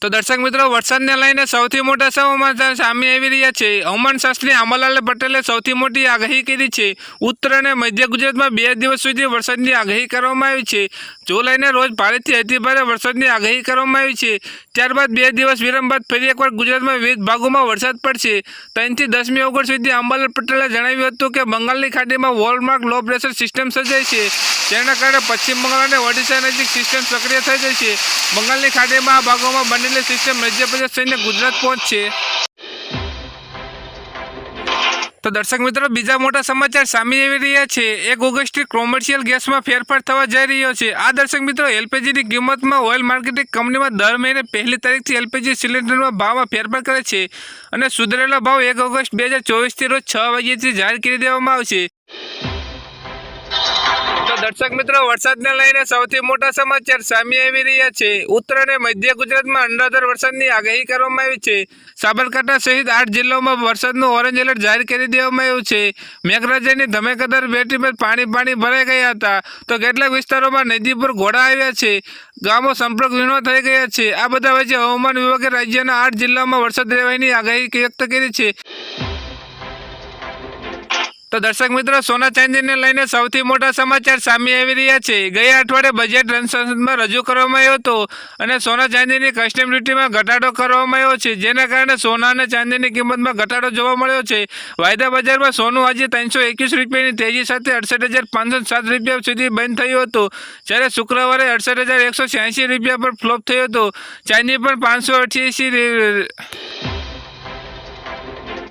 તો દર્શક મિત્રો, વરસાદને લઈને સૌથી મોટા સમાચાર સામે આવી રહ્યા છે. હવામાન શાસ્ત્રી આંબાલાલ પટેલે સૌથી મોટી આગાહી કરી છે. ઉત્તર અને મધ્ય ગુજરાતમાં બે દિવસ સુધી વરસાદની આગાહી કરવામાં આવી છે. જુલાઈને રોજ ભારેથી અતિભારે વરસાદની આગાહી કરવામાં આવી છે. ત્યારબાદ બે દિવસ વિરામ બાદ ફરી એકવાર ગુજરાતમાં વિવિધ ભાગોમાં વરસાદ પડશે. ત્રણથી દસમી ઓગસ્ટ સુધી અંબાલાલ પટેલે જણાવ્યું હતું કે બંગાળની ખાડીમાં વોલમાર્ક લો પ્રેશર સિસ્ટમ સર્જાય છે. જેના કારણે પશ્ચિમ બંગાળ અને ઓડિશા નજીક સિસ્ટમ સક્રિય થઈ જાય છે. બંગાળની ખાડીમાં આ ભાગોમાં બનેલી સિસ્ટમ મધ્યપ્રદેશ થઈને ગુજરાત પહોંચશે. તો દર્શક મિત્રો, બીજા મોટા સમાચાર સામે આવી રહ્યા છે. એક ઓગસ્ટથી કોમર્શિયલ ગેસમાં ફેરફાર થવા જઈ રહ્યો છે. આ દર્શક મિત્રો, એલપીજીની કિંમતમાં ઓઇલ માર્કેટિંગ કંપનીમાં દર મહિને પહેલી તારીખથી એલપીજી સિલિન્ડરના ભાવમાં ફેરફાર કરે છે અને સુધરેલો ભાવ એક ઓગસ્ટ બે હજાર ચોવીસથી રોજ છ વાગ્યાથી જાહેર કરી દેવામાં આવશે. દર્શક મિત્રો, વરસાદને લઈને સૌથી મોટા સમાચાર સામે આવી રહ્યા છે. ઉત્તર અને મધ્ય ગુજરાતમાં અનરાધાર વરસાદની આગાહી કરવામાં આવી છે. સાબરકાંઠા સહિત આઠ જિલ્લાઓમાં વરસાદનું ઓરેન્જ એલર્ટ જાહેર કરી દેવામાં આવ્યું છે. મેઘરાજાની ધમેકદર બેટી પર પાણી પાણી ભરાઈ ગયા હતા. તો કેટલાક વિસ્તારોમાં નદી પર ઘોડા આવ્યા છે. ગામો સંપર્ક વિનો થઈ ગયા છે. આ બધા વચ્ચે હવામાન વિભાગે રાજ્યના આઠ જિલ્લાઓમાં વરસાદ રહેવાની આગાહી વ્યક્ત કરી છે. તો દર્શક મિત્રો, સોના ચાંદીને લઈને સૌથી મોટા સમાચાર સામે આવી રહ્યા છે. ગયા અઠવાડિયે બજેટ સંસદમાં રજૂ કરવામાં આવ્યો હતો અને સોના ચાંદીની કસ્ટમ ડ્યુટીમાં ઘટાડો કરવામાં આવ્યો છે, જેના કારણે સોના અને ચાંદીની કિંમતમાં ઘટાડો જોવા મળ્યો છે. વાયદા બજારમાં સોનું આજે ત્રણસો એકવીસ રૂપિયાની તેજી સાથે અડસઠ હજાર પાંચસો સાત રૂપિયા સુધી બંધ થયું હતું. જ્યારે શુક્રવારે અડસઠ હજાર એકસો છ્યાસી રૂપિયા પર ફ્લોપ થયો હતો. ચાંદી પણ પાંચસો અઠ્યાસી